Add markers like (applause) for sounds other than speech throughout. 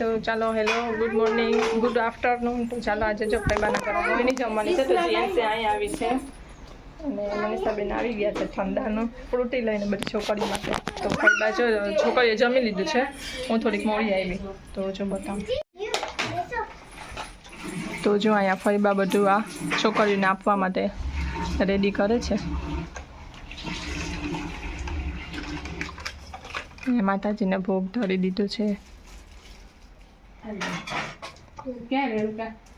તો ચાલો hello good morning good afternoon તો ચાલો, આજે જો ફૈબાના કરો નહીં જમવાની છે, તો જીએનસી અહીં આવી છે. અને મનીષાબેન આવી ગયા છે ઠંડાનું. ફ્રૂટી લઈને બધી છોકરીઓ માટે. તો ફૈબા જો છોકરીએ જમી લીધું છે. હું થોડીક મોડી આવી. તો જો બતાવું. તો જો અહીંયા ફરીબા બધું આ છોકરીઓને આપવા માટે રેડી કરે છે. માતાજીને ભોગ ધરી દીધો છે. ક્યાં રહ્યું કા તો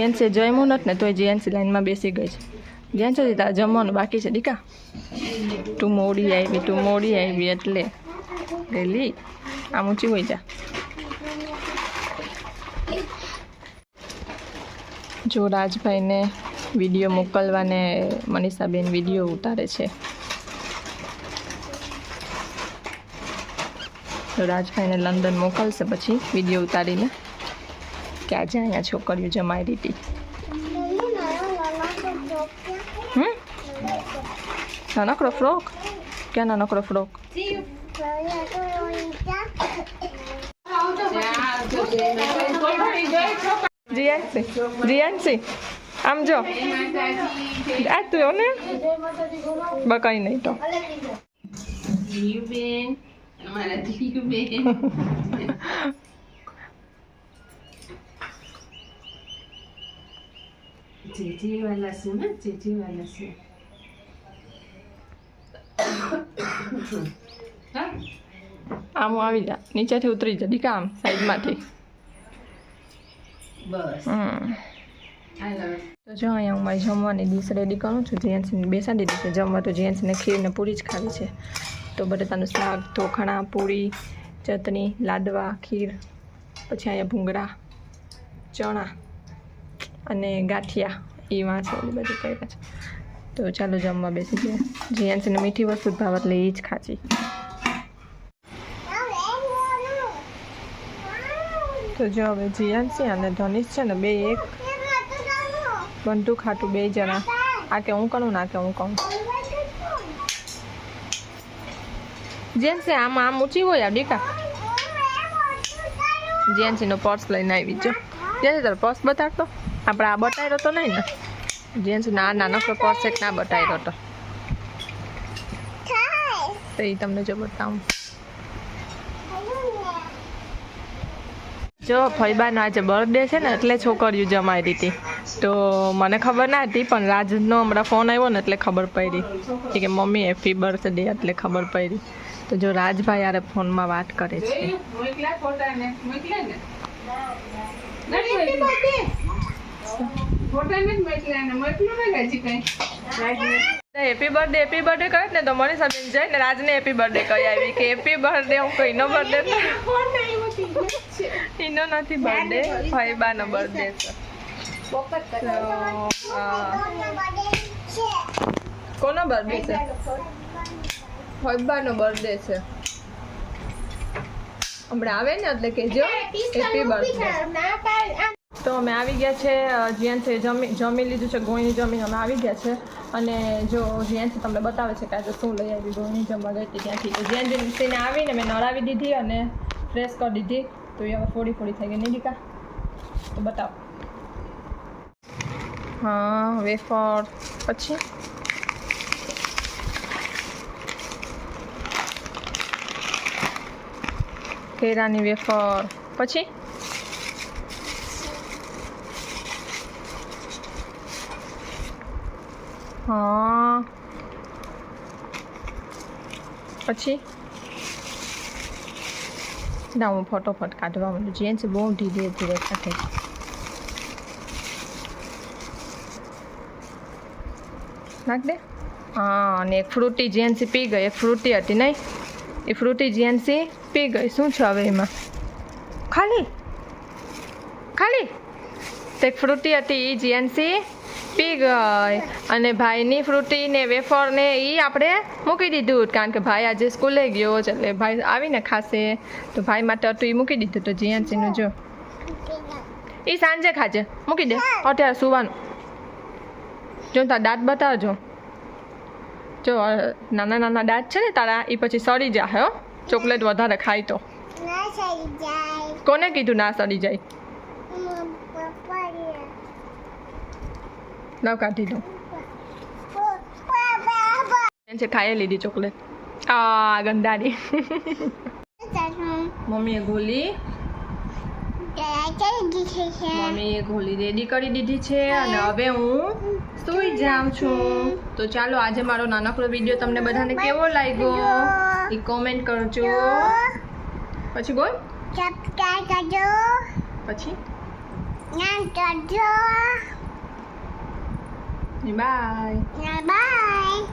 જીએનસી જમ્યું નથી ને તોય જીએનસી લાઈનમાં બેસી ગઈ છે. જીએનસી તારે જમવાનું બાકી છે. દીકા. તું મોડી આવી, તું મોડી આવી એટલે. ગયેલી આમ ઊંચી હોય જા. જો રાજભાઈને વીડિયો મોકલવાને મનીષાબેન વીડિયો ઉતારે છે. રાજભાઈને લંડન મોકલશે પછી વીડિયો ઉતારીને. કે આજે અહીંયા છોકરીઓ જમાઈ દીધી. હમ? નાનકડો ફ્રોક? ક્યાં નાનકડો ફ્રોક? જીયાનસી. જીયાનસી. આમ જો. આ તું ને બકાઈ નહીં તો. અમારા (laughs) જેજે વાલા છે ને જેજે વાલા છે હા આમ આવી જા. નીચેથી ઉતરી જા. દીકા આમ સાઈડમાંથી. બસ. હમ. તો જો અહીંયા હું મારી જમવાની ડીશ રેડી કરું છું. જેન્ટ્સને બેસાડી દીધી છે જમવા. તો જેન્ટ્સને ખીરને પૂરી જ ખાવી છે. તો બટેટાનું શાક ધોખણા પૂરી ચટણી લાડવા ખીર પછી અહીંયા ભૂંગળા ચણા. અને ગાંઠિયા એ ઓલી બધું કર્યા છે. તો ચાલો જમવા બેસી જઈએ જેન્ટ્સને મીઠી વસ્તુ ભાવ એટલે એ જ ખાચી તો જો હવે જીયાનસી અને ધનિષ છે ને બે એક. બનતું ખાટું બે જણા. આ કે હું કરું ના કે હું કહું જેન્સી આમ આમ ઊંચી હોય આ ડીકા જેન્સીનો પર્સ લઈને આવી જો જેન્સી તારો પર્સ બતાડતો. આપણે આ બતાવ્યો તો નહીં ને? જેન્સી ના નાનકડો પોર્સેટ ના બતાવ્યો તો. તો એ તમને જો બતાવું. જો ફૈબાનો આજે બર્થડે છે ને એટલે છોકરીઓ જમાઈ દીધી. તો મને ખબર ના હતી પણ રાજનો હમણાં ફોન આવ્યો ને એટલે ખબર પડી. કે મમ્મી હેપી બર્થડે એટલે ખબર પડી. તો જો રાજભાઈ યારે ફોનમાં વાત કરે છે. હેપી બર્થડે હેપી બર્થડે કહે ને તો મનીષા બેન જાય ને રાજને હેપી બર્થડે કહી આવી કે હેપી બર્થડે હું કહીનો બર્થડે એનો નથી બર્થડે ફૈબાનો બર્થડે છે. તો, આ, કોનો બર્થડે છે? ફૈબાનો બર્થડે છે. હમણાં આવે ને એટલે કહેજો. હેપી બર્થડે તો અમે આવી ગયા છે જ્યાંથી જમી જમી લીધું છે, ગોળની જમીન અમે આવી ગયા છે. અને જો જ્યાંથી તમને બતાવે છે કે આજે શું લઈ આવી, ગોળની જમવા ગઈ હતી ત્યાંથી તો જ્યાં સીને આવીને મેં નળાવી દીધી અને ફ્રેશ કરી દીધી. તો એ હવે ફોડી ફોડી થઈ ગઈ. નિધિકા તો બતાવો. હા, વેફર. પછી? કેરાની વેફર. પછી? હા. પછી? ના, હું ફટોફટ કાઢવા માંડું. જેન્ટ્સ બહુ ધીરે ધીરે કાઢે નાખ દે. હા, અને એક ફ્રૂટી જેન્સી પી ગઈ. એક ફ્રૂટી હતી નહીં. એ ફ્રૂટી જેન્સી પી ગઈ. શું છે હવે એમાં? ખાલી? ખાલી? તો એક ફ્રૂટી હતી એ જેન્સી પી ગઈ. અને ભાઈની ફ્રૂટી ને વેફર ને એ આપણે મૂકી દીધું. કારણ કે ભાઈ આજે સ્કૂલે ગયો છે એટલે ભાઈ આવીને ખાશે. તો ભાઈ માટે હતું એ મૂકી દીધું. તો જીએનસીનું જો. એ સાંજે ખાજે. મૂકી દે. અત્યારે સુવાનું. જો તારા દાંત બતાવજો. જો નાના નાના દાંત છે ને તારા એ પછી સડી જાય હો. ચોકલેટ વધારે ખાય તો. કોને કીધું ના સડી જાય? લાવ કાઢી દઉં. છે ખાઈ લીધી ચોકલેટ. આ ગંદાની મમ્મીએ ગોલી. મમ્મીએ ગોલી રેડી કરી દીધી છે અને હવે હું સુઈ જાઉં છું. તો ચાલો આજે મારો નાનકડો વીડિયો તમને બધાને કેવો લાગ્યો? એ કોમેન્ટ કરજો. પછી બોલ. પછી? Bye. Bye.